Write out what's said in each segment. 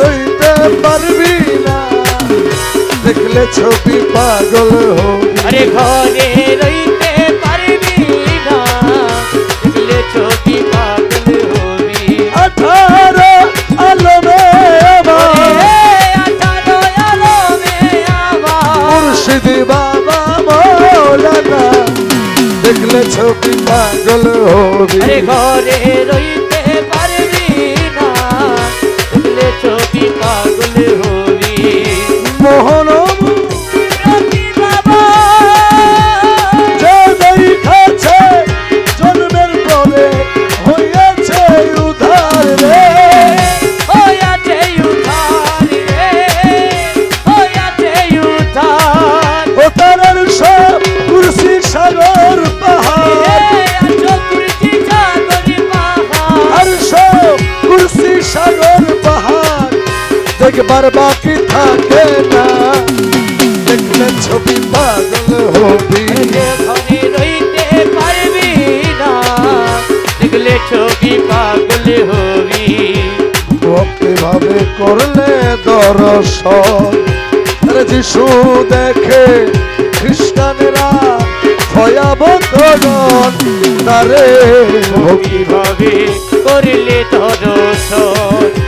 রইতে পারবি না। দেখলে ছবি পাগল হবি আরে ঘরে রইতে পারবি না। দেখলে ছবি পাগল হবি আঠারো আলমে আমার। আঠারো আলমে আমার। মুর্শিদি বাবা মৌলানা। দেখলে ছবি পাগল হবি। আরে ঘরে রইতে দেখবার বাকি থাকে না। দেখলে ছবি পাগল হবি। দেখলে ছবি পাগল হবি। ভাবে করলে দর্শন। যিশু দেখে খ্রিস্টানেরা ভয়াবতগণ তারে কীভাবে করলে দর্শন।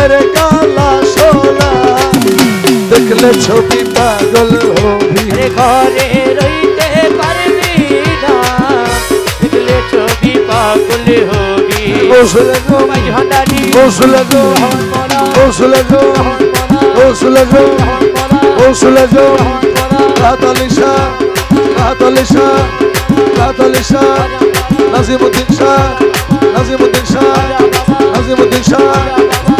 শ্রীনন্দের কালা সোনা। দেখলে ছবি পাগল হবি। ঘরে রইতে পারবি না। দেখলে ছবি পাগল হবি। বসলে গো। মাঝ ভান্ডারি বসলে গো। বসলে গো। বসলে গো। বসলে গো। কাতালিশা কাতালিশা কাতালিশা। নাজিমুদ্দিন শাহ নাজিমুদ্দিন শাহ নাজিমুদ্দিন শাহ।